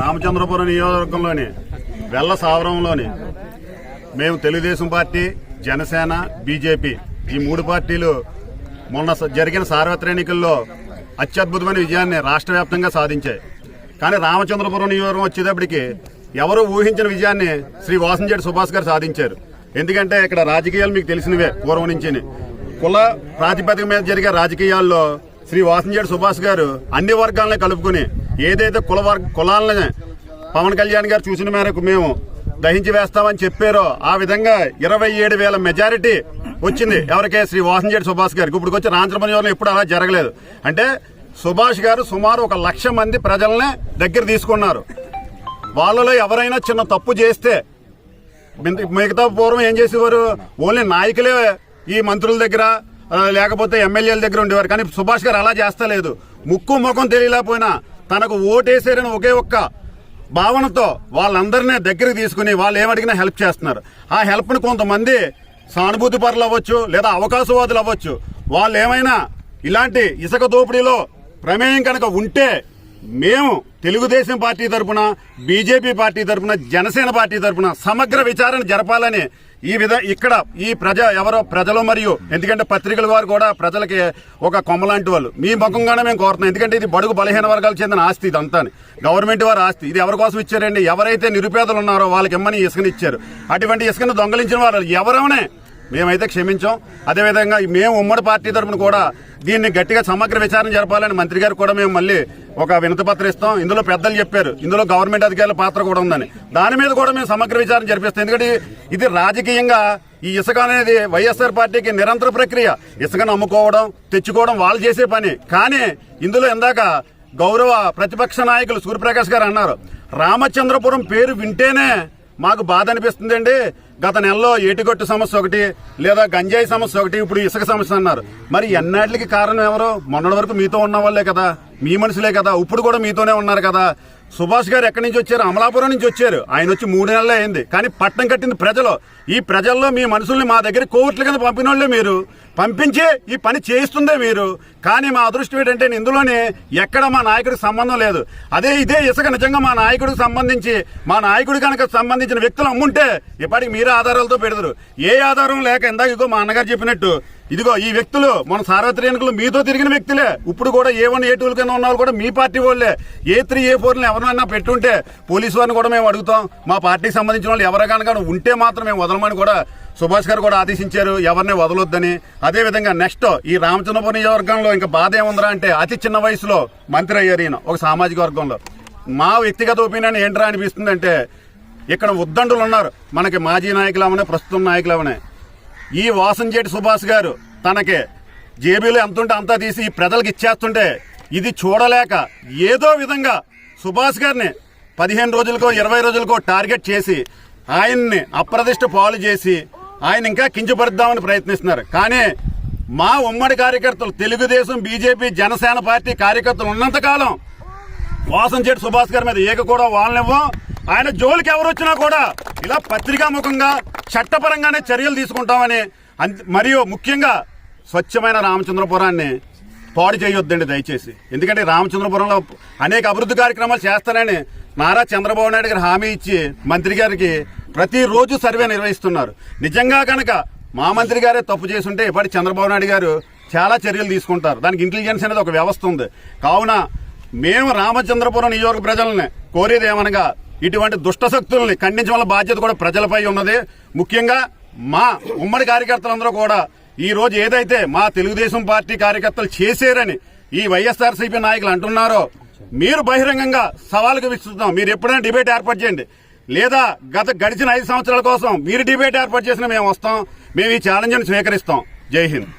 రామచంద్రపురం నియోజకవర్గంలోని వెల్ల సావరంలోని మేము Telugu Desam party Janasena BJP ఈ మూడు పార్టీలు మొన్న జరిగిన సార్వత్రిక ఎన్నికల్లో అత్యద్భుతమైన విజయాన్ని రాష్ట్ర వ్యాప్తంగా సాధించాయి. కానీ రామచంద్రపురం నియోజకవర్గం వచ్చేటప్పటికి ఎవరు ఊహించిన విజయాన్ని శ్రీ వాసంజేటి సుభాష్ గారు సాధించారు. ఎందుకంటే ఇక్కడ రాజకీయాలు మీకు తెలిసినవే పూర్వం నుంచి కుల ప్రాతిపదిక మీద జరిగే రాజకీయాల్లో శ్రీ వాసంజేటి సుభాష్ గారు అన్ని వర్గాలను కలుపుకుని ఏదైతే కుల వర్గ కులాలని పవన్ కళ్యాణ్ గారు చూసిన మేరకు మేము దహించి వేస్తామని చెప్పారో ఆ విధంగా ఇరవై ఏడు వేల మెజారిటీ వచ్చింది. ఎవరికే? శ్రీ వాసంజేటి సుభాష్ గారికి. ఇప్పుడు వచ్చి రాంచరమణి ఎప్పుడు అలా జరగలేదు. అంటే సుభాష్ గారు సుమారు ఒక లక్ష మంది ప్రజల్ని దగ్గర తీసుకున్నారు. వాళ్ళలో ఎవరైనా చిన్న తప్పు చేస్తే మిగతా- పూర్వం ఏం చేసేవారు? ఓన్లీ నాయకులే ఈ మంత్రుల దగ్గర లేకపోతే ఎమ్మెల్యేల దగ్గర ఉండేవారు. కానీ సుభాష్ గారు అలా చేస్తలేదు. ముక్కు ముఖం తెలియలేకపోయినా తనకు ఓటేసారని ఒకే ఒక్క భావనతో వాళ్ళందరినీ దగ్గరికి తీసుకుని వాళ్ళు ఏమడిగినా హెల్ప్ చేస్తున్నారు. ఆ హెల్ప్ని కొంతమంది సానుభూతి పరులు అవ్వచ్చు లేదా అవకాశవాదులు అవ్వచ్చు. వాళ్ళు ఏమైనా ఇలాంటి ఇసుక దోపిడీలో ప్రమేయం కనుక ఉంటే మేము తెలుగుదేశం పార్టీ తరపున బీజేపీ పార్టీ తరపున జనసేన పార్టీ తరపున సమగ్ర విచారణ జరపాలని ఈ విధ ఇక్కడ ఈ ప్రజ ఎవరో ప్రజలు మరియు ఎందుకంటే పత్రికల వారు కూడా ప్రజలకి ఒక కొమ్మలాంటి వాళ్ళు. మీ ముఖంగానే మేము కోరుతున్నాం. ఎందుకంటే ఇది బడుగు బలహీన వర్గాలకు చెందిన ఆస్తి ఇదంతా గవర్నమెంట్ వారి ఆస్తి. ఇది ఎవరి కోసం ఇచ్చారండి? ఎవరైతే నిరుపేదలు ఉన్నారో వాళ్ళకి ఇమ్మని ఇసుకనిచ్చారు అటువంటి ఇసుకను దొంగలించిన వారు ఎవరైనా మేమైతే క్షమించాం. అదేవిధంగా మేము ఉమ్మడి పార్టీ తరఫున కూడా దీన్ని గట్టిగా సమగ్ర విచారణ జరపాలని మంత్రి గారు కూడా మేము మళ్ళీ ఒక వినతిపత్రం ఇస్తాం. ఇందులో పెద్దలు చెప్పారు. ఇందులో గవర్నమెంట్ అధికారుల పాత్ర కూడా ఉందని. దాని మీద కూడా మేము సమగ్ర విచారణ జరిపిస్తాం. ఎందుకంటే ఇది రాజకీయంగా ఈ ఇసుక అనేది వైఎస్ఆర్ పార్టీకి నిరంతర ప్రక్రియ. ఇసుకను అమ్ముకోవడం తెచ్చుకోవడం వాళ్ళు చేసే పని. కానీ ఇందులో ఇందాక గౌరవ ప్రతిపక్ష నాయకులు సూర్యప్రకాష్ గారు అన్నారు రామచంద్రపురం పేరు వింటేనే మాకు బాధ అనిపిస్తుందండి. గత నెలలో ఏటిగొట్టు సమస్య ఒకటి లేదా గంజాయి సమస్య ఒకటి ఇప్పుడు ఇసుక సమస్య అన్నారు. మరి ఎన్నాటికి కారణం ఎవరు? మొన్నటి వరకు మీతో ఉన్న వాళ్ళే కదా. మీ మనుషులే కదా ఇప్పుడు కూడా మీతోనే ఉన్నారు కదా. సుభాష్ గారు ఎక్కడి నుంచి వచ్చారు? అమలాపురం నుంచి వచ్చారు. ఆయన వచ్చి మూడు నెలలే అయింది. కానీ పట్టణం కట్టింది ప్రజలు. ఈ ప్రజల్లో మీ మనుషుల్ని మా దగ్గర కోవిట్ల కింద పంపిన మీరు. పంపించి ఈ పని చేయిస్తుందే మీరు. కానీ మా అదృష్టం ఏంటంటే ఇందులోనే ఎక్కడ మా నాయకుడికి సంబంధం లేదు. అదే ఇదే ఇసుక నిజంగా మా నాయకుడికి సంబంధించి మా నాయకుడి కనుక సంబంధించిన వ్యక్తులు అమ్ముంటే ఇప్పటికి మీరే ఆధారాలతో పెడతారు. ఏ ఆధారం లేక ఇందాక ఇగో మా అన్నగారు చెప్పినట్టు ఇదిగో ఈ వ్యక్తులు మన సార్వత్రిక ఎన్నికలు మీతో తిరిగిన వ్యక్తులే. ఇప్పుడు కూడా ఏ వన్ ఏ టూల కింద ఉన్న కూడా మీ పార్టీ వాళ్ళే. ఏ త్రీ ఏ ఫోర్ ఎవరినైనా పెట్టుంటే పోలీసు వారిని కూడా మేము అడుగుతాం. మా పార్టీకి సంబంధించిన వాళ్ళు ఎవరికైనా ఉంటే మాత్రం మేము వదలమని కూడా సుభాష్ గారు కూడా ఆదేశించారు. ఎవరిని వదలొద్దని. అదేవిధంగా నెక్స్ట్ ఈ రామచంద్రపురం నియోజకవర్గంలో ఇంకా బాధ ఏముందిరా అంటే అతి చిన్న వయసులో మంత్రి అయ్యారు ఈయన ఒక సామాజిక వర్గంలో. మా వ్యక్తిగత ఒపీనియన్ ఏంట్రా అనిపిస్తుందంటే ఇక్కడ ఉద్దండులు ఉన్నారు. మనకి మాజీ నాయకులు అవనే ప్రస్తుతం నాయకులు అవనే. ఈ వాసంజేటి సుభాష్ గారు తనకి జేబీలో ఎంతుంటే అంతా తీసి ఈ ప్రజలకు ఇచ్చేస్తుంటే ఇది చూడలేక ఏదో విధంగా సుభాష్ గారిని పదిహేను రోజులకో ఇరవై రోజులకో టార్గెట్ చేసి ఆయన్ని అప్రదిష్ట పాలు చేసి ఆయన ఇంకా కించపరుద్దామని ప్రయత్నిస్తున్నారు. కానీ మా ఉమ్మడి కార్యకర్తలు తెలుగుదేశం బీజేపీ జనసేన పార్టీ కార్యకర్తలు ఉన్నంతకాలం వాసంచేటి సుభాష్ గారి మీద ఏక కూడా వాళ్ళనివ్వం ఆయన జోలికి ఎవరు వచ్చినా కూడా ఇలా పత్రికాముఖంగా చట్టపరంగానే చర్యలు తీసుకుంటామని మరియు ముఖ్యంగా స్వచ్ఛమైన రామచంద్రపురాన్ని పాడు చేయొద్దండి దయచేసి. ఎందుకంటే రామచంద్రపురంలో అనేక అభివృద్ధి కార్యక్రమాలు చేస్తానని నారా చంద్రబాబు నాయుడు గారు హామీ ఇచ్చి మంత్రి గారికి ప్రతిరోజు సర్వే నిర్వహిస్తున్నారు. నిజంగా కనుక మా మంత్రి గారే తప్పు చేసుంటే ఇప్పటి చంద్రబాబు నాయుడు గారు చాలా చర్యలు తీసుకుంటారు. దానికి ఇంటెలిజెన్స్ అనేది ఒక వ్యవస్థ ఉంది. కావున మేము రామచంద్రపురం నియోజక ప్రజల్ని కోరేది ఏమనగా ఇటువంటి దుష్ట శక్తుల్ని ఖండించవలసిన బాధ్యత కూడా ప్రజలపై ఉన్నది. ముఖ్యంగా మా ఉమ్మడి కార్యకర్తలందరూ కూడా ఈ రోజు ఏదైతే మా తెలుగుదేశం పార్టీ కార్యకర్తలు చేశారని ఈ వైఎస్ఆర్సీపీ నాయకులు అంటున్నారో మీరు బహిరంగంగా సవాలుగా విస్తున్నాం మీరు ఎప్పుడైనా డిబేట్ ఏర్పాటు చేయండి. లేదా గత గడిచిన ఐదు సంవత్సరాల కోసం మీరు డిబేట్ ఏర్పాటు చేసిన మేము వస్తాం. మేము ఈ ఛాలెంజ్ని స్వీకరిస్తాం. జై హింద్.